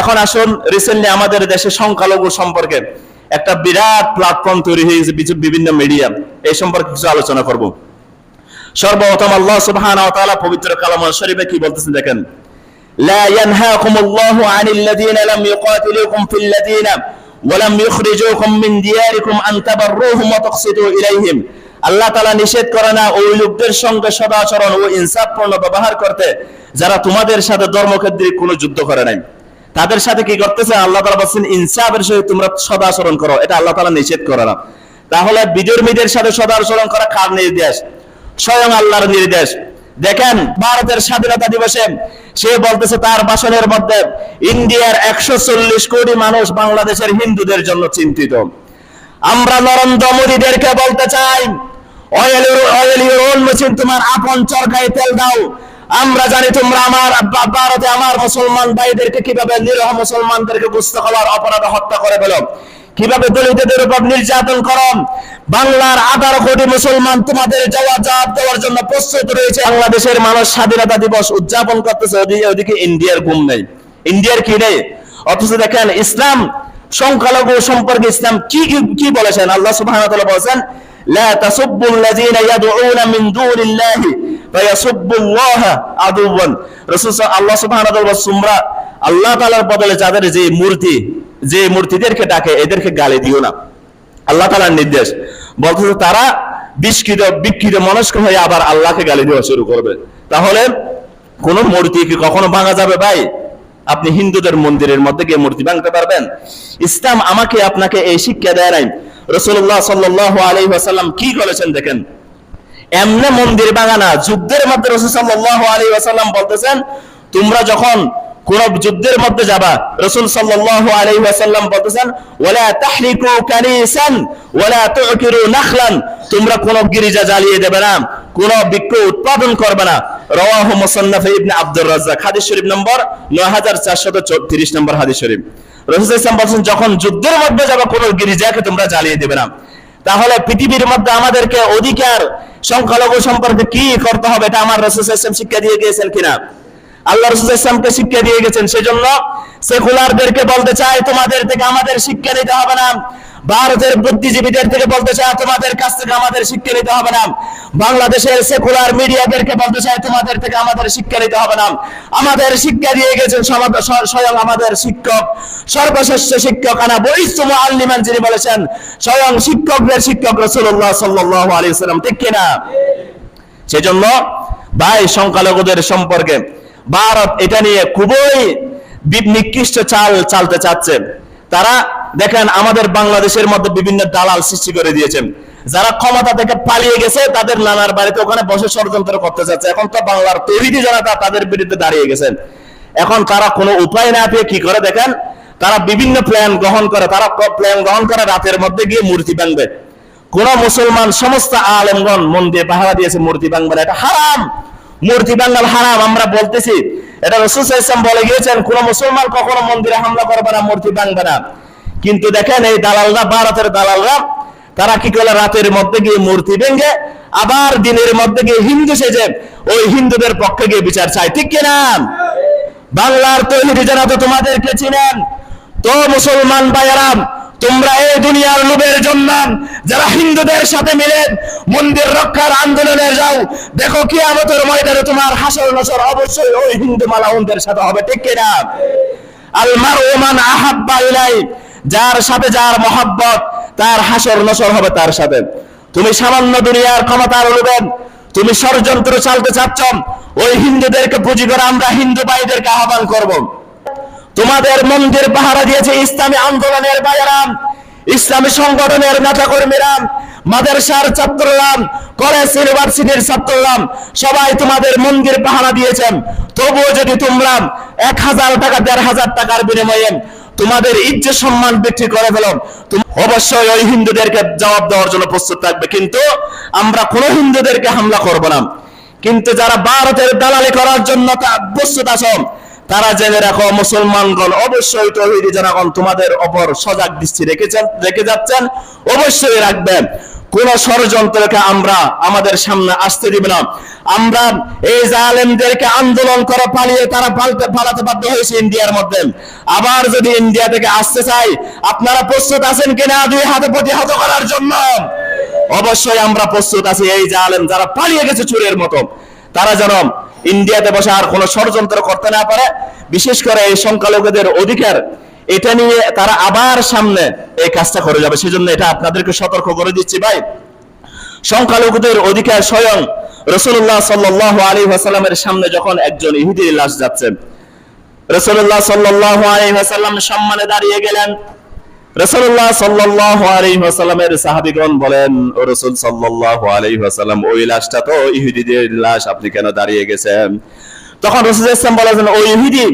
এখন আসুন রিসেন্টলি আমাদের দেশে সংখ্যালঘু সম্পর্কে একটা বিরাট প্ল্যাটফর্ম তৈরি হয়ে গেছে কিছু বিভিন্ন মিডিয়া এই সম্পর্কে কিছু আলোচনা করব সর্বপ্রথম আল্লাহ সুবহানাহু ওয়া তাআলা পবিত্র কালাম শরীফে কি বলতেছেন দেখেন لا ينهاكم الله عن الذين لم يقاتلوكم في الذين ولم يخرجوكم من دياركم أن تبروهم وتقسطوا إليهم আল্লাহ তালা নিষেধ করে না ওই লোকদের সঙ্গে সদাচরণ ও ইনসাফপূর্ণ ব্যবহার করতে যারা তোমাদের সাথে ধর্মক্ষেত্রে কোনো যুদ্ধ করে নাই তাদের সাথে কি করতেছে? আল্লাহ তালা বলছেন, ইনসাফের সহিত তোমরা সদাচরণ করো। এটা আল্লাহ তালা নিষেধ করে না। তাহলে বিধর্মীদের সাথে সদাচরণ করা কার নির্দেশ? স্বয়ং আল্লাহর নির্দেশ। দেখেন, ভারতের স্বাধীনতা দিবসে সে বলতেছে তার ভাষণের মধ্যে, ইন্ডিয়ার একশো চল্লিশ কোটি মানুষ বাংলাদেশের হিন্দুদের জন্য চিন্তিত। আমরা নরেন্দ্র মোদীদেরকে বলতে চাই অয়েল অয়েল ইউর তোমার আপন চরকায় তেল দাও। আমরা জানি তোমরা আমার ভারতে আমার মুসলমান ভাইদেরকে কীভাবে নিরহ মুসলমানদেরকে বুঝতে হওয়ার অপরাধ হত্যা করে ফেলো। কীভাবে দলিতদের উপর নির্যাতন করো? বাংলার আঠারো কোটি মুসলমান তোমাদের যাওয়া জবাব দেওয়ার জন্য প্রস্তুত রয়েছে। বাংলাদেশের মানুষ স্বাধীনতা দিবস উদযাপন করতেছে ওদিকে ওদিকে ইন্ডিয়ার ঘুম নেই। ইন্ডিয়ার কি নেই? অথচ দেখেন ইসলাম সংখ্যালঘু সম্পর্কে ইসলাম কি, কি- বলেছেন? আল্লাহ সুবহানাহু ওয়া তাআলা বলেছেন, লা তাসুব্বু আল্লাযীনা ইয়াদউনা মিন দুনিল্লাহি আল্লাহ আদুওয়ান। রাসূল সা- আল্লাহ সুবহানাহু ওয়া তাআলা বলেছেন, তোমরা বদলে যাদের যে মূর্তি যে মূর্তিদেরকে ডাকে এদেরকে গালি দিও না। নির্দেশ। বলতেছে তারা বিস্কৃত বিকৃত মনস্ক হয়ে আবার আল্লাহকে গালি দেওয়া শুরু করবে। তাহলে কোন মূর্তি কি কখনো ভাঙা যাবে ভাই? আপনি হিন্দুদের মন্দিরের মধ্যে গিয়ে মূর্তি ভাঙতে পারবেন? ইসলাম আমাকে আপনাকে এই শিক্ষা দেয় নাই। রসুল্লাহ সাল্লাহ ওয়াসাল্লাম কি করেছেন দেখেন? এমনে মন্দির বাগানা যুদ্ধের মধ্যে রসুল সাল্লাহ আলী ওয়াসাল্লাম বলতেছেন, তোমরা যখন কোন যুদ্ধের মধ্যে যাবা, রসুল সাল্লাহ আলী ওয়াসাল্লাম বলতেছেন, ওয়ালা তাহরিকু ওয়ালা তুকিরু নাখলান, তোমরা কোন গিরিজা জ্বালিয়ে দেবে না, কোন উৎপাদন করবে না। রাওয়াহু মুসান্নাফ ইবনে আব্দুর রাজ্জাক, হাদিস শরীফ নম্বর 9434 নম্বর হাদিস শরীফ। রসুল ইসলাম বলছেন, যখন যুদ্ধের মধ্যে যাবা, কোন গিরিজাকে তোমরা জ্বালিয়ে দেবে না। তাহলে পৃথিবীর মধ্যে আমাদেরকে অধিকার সংখ্যালঘু সম্পর্কে কি করতে হবে এটা আমার রসুল ইসলাম শিক্ষা দিয়ে গিয়েছেন কিনা? আল্লাহ রসুল ইসলামকে শিক্ষা দিয়ে গেছেন। সেজন্য সেকুলারদেরকে বলতে চাই, তোমাদের থেকে আমাদের শিক্ষা নিতে হবে না। ভারতের বুদ্ধিজীবীদের থেকে বলতে চাই, তোমাদের কাছ থেকে আমাদের শিক্ষা নিতে হবে না। বাংলাদেশের সেকুলার মিডিয়াদেরকে বলতে চাই, তোমাদের থেকে আমাদের শিক্ষা নিতে হবে না। আমাদের শিক্ষা দিয়ে গেছেন স্বয়ং আমাদের শিক্ষক, সর্বশ্রেষ্ঠ শিক্ষক আনা বৈস্তম আল্লিমান যিনি বলেছেন, স্বয়ং শিক্ষকদের শিক্ষক রসুল্লাহ সাল্লাহ আলী ঠিক কিনা সেজন্য ভাই, সংখ্যালঘুদের সম্পর্কে ভারত এটা নিয়ে খুবই নিকৃষ্ট চাল চালতে চাচ্ছে। তারা দেখেন, আমাদের বাংলাদেশের মধ্যে বিভিন্ন দালাল সৃষ্টি করে দিয়েছেন। যারা ক্ষমতা থেকে পালিয়ে গেছে, তাদের নানার বাড়িতে ওখানে বসে ষড়যন্ত্র করতে চাচ্ছে। এখন তো বাংলার তৈরি জনতা তাদের বিরুদ্ধে দাঁড়িয়ে গেছেন। এখন তারা কোনো উপায় না পেয়ে কি করে দেখেন? তারা বিভিন্ন প্ল্যান গ্রহণ করে। তারা প্ল্যান গ্রহণ করে রাতের মধ্যে গিয়ে মূর্তি ভাঙবে। কোন মুসলমান সমস্ত আলমগণ মন দিয়ে পাহারা দিয়েছে, মূর্তি ভাঙবে এটা হারাম। মূর্তি ভাঙাল হারাম, আমরা বলতেছি। এটা রসুল ইসলাম বলে গিয়েছেন, কোন মুসলমান কখনো মন্দিরে হামলা করবে না, মূর্তি ভাঙবে না। কিন্তু দেখেন এই দালালরা ভারতের দালালরা, তারা কি করে রাতের মধ্যে গিয়ে মূর্তি ভেঙে, আবার দিনের মধ্যে গিয়ে হিন্দু সেজে ওই হিন্দুদের পক্ষে গিয়ে বিচার চায়। ঠিক কিনা বাংলার তৈরি যারা তো তোমাদেরকে চিনেন, তো মুসলমান ভাইয়ারাম তোমরা এই দুনিয়ার লোভের জন্য যারা হিন্দুদের সাথে মিলে মন্দির রক্ষার আন্দোলনে যাও, দেখো কি আমাদের ময়দানে তোমার হাসর নসর অবশ্যই ওই হিন্দু মালাউনদের সাথে হবে। ঠিক কিনা আলমার ওমান আহাব্বা ইলাই যার সাথে যার মহাব্বত, তার হাসর নসর হবে তার সাথে। তুমি সামান্য দুনিয়ার ক্ষমতার লোভে তুমি ষড়যন্ত্র চালতে চাচ্ছ, ওই হিন্দুদেরকে পুঁজি করে আমরা হিন্দু ভাইদেরকে আহ্বান করব। তোমাদের মন্দির পাহারা দিয়েছে ইসলামী আন্দোলনের বাইরাম ইসলামী সংগঠনের নেতা কর্মীরা মাদ্রাসার ছাত্ররাম কলেজ, ইউনিভার্সিটির ছাত্ররাম সবাই তোমাদের মন্দির পাহারা দিয়েছেন। তবুও যদি তোমরা এক হাজার টাকা, দেড় হাজার টাকার বিনিময়ে তোমাদের ইজ্জত সম্মান বিক্রি করে ফেলাম অবশ্যই ওই হিন্দুদেরকে জবাব দেওয়ার জন্য প্রস্তুত থাকবে, কিন্তু আমরা কোন হিন্দুদেরকে হামলা করব না। কিন্তু যারা ভারতের দালালি করার জন্য প্রস্তুত আসম তারা জেনে রাখো, মুসলমানগণ অবশ্যই তহিদি জনগণ তোমাদের অপর সজাগ দৃষ্টি রেখেছেন রেখে যাচ্ছেন, অবশ্যই রাখবেন। কোন ষড়যন্ত্রকে আমরা আমাদের সামনে আসতে দিব না। আমরা এই জালেমদেরকে আন্দোলন করে পালিয়ে তারা পালতে বাধ্য হয়েছে ইন্ডিয়ার মধ্যে। আবার যদি ইন্ডিয়া থেকে আসতে চাই, আপনারা প্রস্তুত আছেন কিনা দুই হাতে প্রতিহত করার জন্য? অবশ্যই আমরা প্রস্তুত আছি এই জালেম যারা পালিয়ে গেছে চুরের মতো। তারা যেন ইন্ডিয়াতে বসে আর কোনো ষড়যন্ত্র করতে না পারে। বিশেষ করে এই সংখ্যালঘুদের অধিকার এটা নিয়ে তারা আবার সামনে এই কাজটা করে যাবে। সেজন্য এটা আপনাদেরকে সতর্ক করে দিচ্ছি ভাই। সংখ্যালঘুদের অধিকার স্বয়ং রসুল্লাহ সাল্লাহ আলী হাসাল্লামের সামনে যখন একজন ইহুদির লাশ যাচ্ছেন রসুল্লাহ সাল্লাহ আলী হাসাল্লাম সম্মানে দাঁড়িয়ে গেলেন। রসুল্লাহ সাল্লাহ আলী হাসাল্লামের সাহাবিগণ বলেন, ও রসুল সাল্লাহ আলী হাসাল্লাম ওই লাশটা তো ইহুদিদের লাশ, আপনি কেন দাঁড়িয়ে গেছেন? তখন রসুল ইসলাম বলেছেন ওই ইহুদি,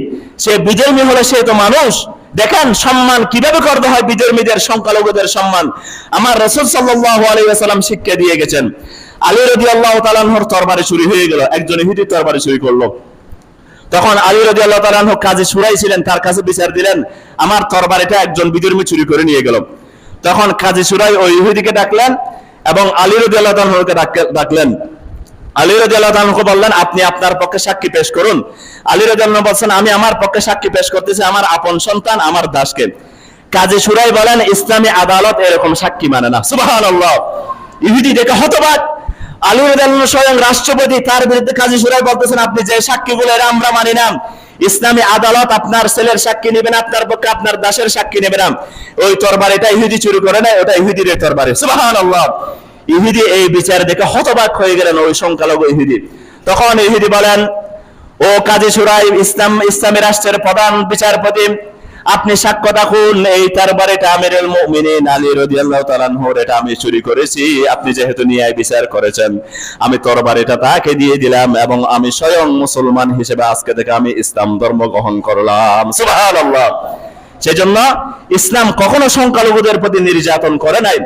সে বিজয়ী হলে সে তো মানুষ দেখেন সম্মান কীভাবে করতে হয় বিধর্মীদের সংখ্যালঘুদের সম্মান। আমার রসুল সাল্লাহ আলাইসাল্লাম শিক্ষা দিয়ে গেছেন। আলী রদি আল্লাহ তালানহর তরবারে চুরি হয়ে গেল, একজন ইহুদির তরবারে চুরি করল। তখন আলী রদি আল্লাহ কাজে সুরাই ছিলেন তার কাছে বিচার দিলেন, আমার তরবারিটা একজন বিধর্মী চুরি করে নিয়ে গেল। তখন কাজী সুরাই ওই ইহুদিকে ডাকলেন এবং আলী রদি আল্লাহ তালানহকে ডাকলেন। আলী রাজি বললেন, আপনি আপনার পক্ষে সাক্ষী পেশ করুন। আলী রাজি বলছেন, আমি আমার পক্ষে সাক্ষী পেশ করতেছি, আমার আপন সন্তান, আমার দাসকে। কাজী সুরাই বলেন, ইসলামী আদালত এরকম সাক্ষী মানে না। সুবাহ দেখে হতবাক। আলী রাজি স্বয়ং রাষ্ট্রপতি, তার বিরুদ্ধে কাজী সুরাই বলতেছেন, আপনি যে আমরা মানি ইসলামী আদালত আপনার ছেলের সাক্ষী নেবেন আপনার পক্ষে আপনার দাসের সাক্ষী নেবেন ওই তরবার এটা ইহুদি চুরি করে না ওটা ইহুদির তরবারে। সুবাহ ইহুদি এই বিচার দেখে হতবাক হয়ে গেলেন ওই সংখ্যালঘু ইহুদি। তখন ইহুদি বলেন, ও কাজী সুরাই ইসলাম, ইসলামী রাষ্ট্রের প্রধান বিচারপতি, আপনি সাক্ষ্য থাকুন এই তার বাড়িটা আমিরুল মুমিনিন আলী রাদিয়াল্লাহু এটা আমি চুরি করেছি, আপনি যেহেতু ন্যায় বিচার করেছেন, আমি তোর বাড়িটা তাকে দিয়ে দিলাম এবং আমি স্বয়ং মুসলমান হিসেবে আজকে থেকে আমি ইসলাম ধর্ম গ্রহণ করলাম। সুবহানাল্লাহ। সেজন্য ইসলাম কখনো সংখ্যালঘুদের প্রতি নির্যাতন করে নাই।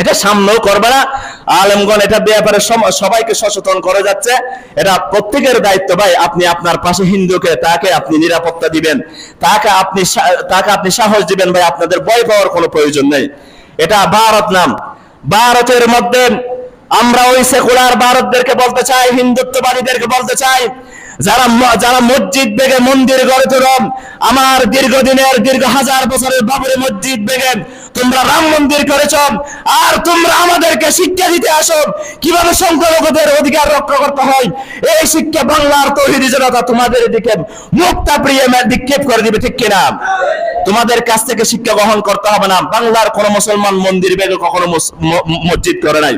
এটা সামনেও করবে না। আলমগণ এটা ব্যাপারে সবাইকে সচেতন করে যাচ্ছে। এটা প্রত্যেকের দায়িত্ব ভাই, আপনি আপনার পাশে হিন্দুকে, তাকে আপনি নিরাপত্তা দিবেন। তাকে আপনি তাকে আপনি সাহস দিবেন ভাই, আপনাদের ভয় পাওয়ার কোনো প্রয়োজন নেই। এটা ভারত নাম। ভারতের মধ্যে আমরা ওই সেকুলার ভারতদেরকে বলতে চাই, হিন্দুত্ববাদীদেরকে বলতে চাই যারা যারা মসজিদ বেগে মন্দির গড়ে তোলম আমার দীর্ঘদিনের, দীর্ঘ হাজার বছরের বাবুরে মসজিদ বেগে তোমরা রাম মন্দির করেছ, আর তোমরা আমাদেরকে শিক্ষা দিতে আসো, কীভাবে সংখ্যালঘুদের অধিকার রক্ষা করতে হয়, এই শিক্ষা বাংলার তহিদি জনতা তোমাদের দিকে মুক্তা প্রিয় নিক্ষেপ করে দিবে, ঠিক কিনা? তোমাদের কাছ থেকে শিক্ষা গ্রহণ করতে হবে না, বাংলার কোন মুসলমান মন্দির বেগে কখনো মসজিদ করে নাই।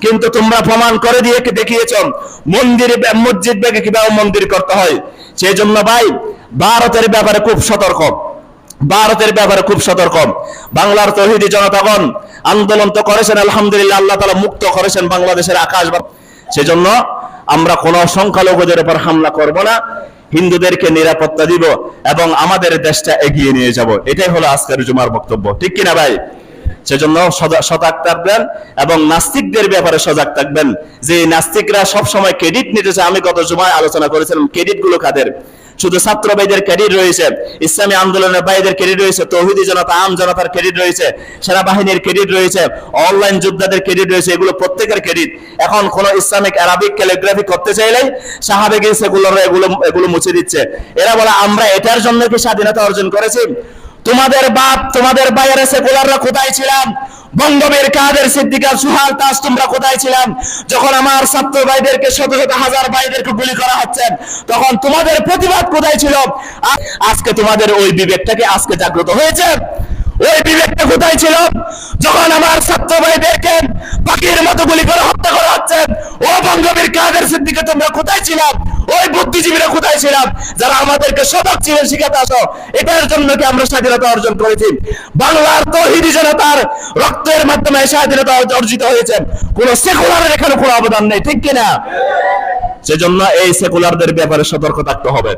কিন্তু তোমরা প্রমাণ করে দিয়ে দেখিয়েছ? মন্দির মসজিদ বেগে কীভাবে মন্দির করতে হয়? সেই জন্য ভাই, ভারতের ব্যাপারে খুব সতর্ক। ভারতের ব্যাপারে খুব সতর্ক। বাংলার তহিদি জনতাগণ আন্দোলন তো করেছেন, আলহামদুলিল্লাহ আল্লাহ তালা মুক্ত করেছেন বাংলাদেশের আকাশ সেজন্য আমরা কোন সংখ্যালঘুদের উপর হামলা করব না। হিন্দুদেরকে নিরাপত্তা দিব এবং আমাদের দেশটা এগিয়ে নিয়ে যাব। এটাই হলো আজকের জুমার বক্তব্য। ঠিক কিনা ভাই? সেজন্য সজাগ থাকবেন এবং নাস্তিকদের ব্যাপারে সজাগ থাকবেন। যে নাস্তিকরা সব সময় ক্রেডিট নিতে চায়, আমি গত সময় আলোচনা করেছিলাম ক্রেডিটগুলো কাদের? শুধু ছাত্র ভাইদের ক্রেডিট রয়েছে, ইসলামী আন্দোলনের ভাইদের ক্রেডিট রয়েছে, তৌহিদি জনতা, আম জনতার ক্রেডিট রয়েছে, সেনাবাহিনীর ক্রেডিট রয়েছে অনলাইন যোদ্ধাদের ক্রেডিট রয়েছে, এগুলো প্রত্যেকের ক্রেডিট এখন কোন ইসলামিক আরবিক ক্যালিগ্রাফি করতে চাইলেই সাহাবেগে সেগুলো এগুলো এগুলো মুছে দিচ্ছে। এরা বলে, আমরা এটার জন্য কি স্বাধীনতা অর্জন করেছি? তোমাদের বাপ, তোমাদের বাইরে সেকুলাররা কোথায় ছিলাম? বঙ্গবীর কাদের সিদ্দিকা সুহাল তাস তোমরা কোথায় ছিলাম? যখন আমার ছাত্র ভাইদেরকে, শত শত হাজার ভাইদেরকে গুলি করা হচ্ছে, তখন তোমাদের প্রতিবাদ কোথায় ছিল? আজকে তোমাদের ওই বিবেকটাকে আজকে জাগ্রত হয়েছে। ওই বিবেকটা কোথায় ছিল? যখন আমার ছাত্র ভাইদেরকে পাখির মতো গুলি করে হত্যা করা হচ্ছে, ও বঙ্গবীর কাদের সিদ্দিকে তোমরা কোথায় ছিলাম ওই বুদ্ধিজীবীরা কোথায় ছিলাম যারা আমাদেরকে সবক ছিলেন শিখাতে আসো, এটার জন্য কি আমরা স্বাধীনতা অর্জন করেছি? বাংলার তহিদি জনতার রক্তের মাধ্যমে স্বাধীনতা অর্জিত হয়েছে। কোন সেকুলারের এখানে কোনো অবদান নেই, ঠিক কিনা? সেজন্য এই সেকুলারদের ব্যাপারে সতর্ক থাকতে হবে।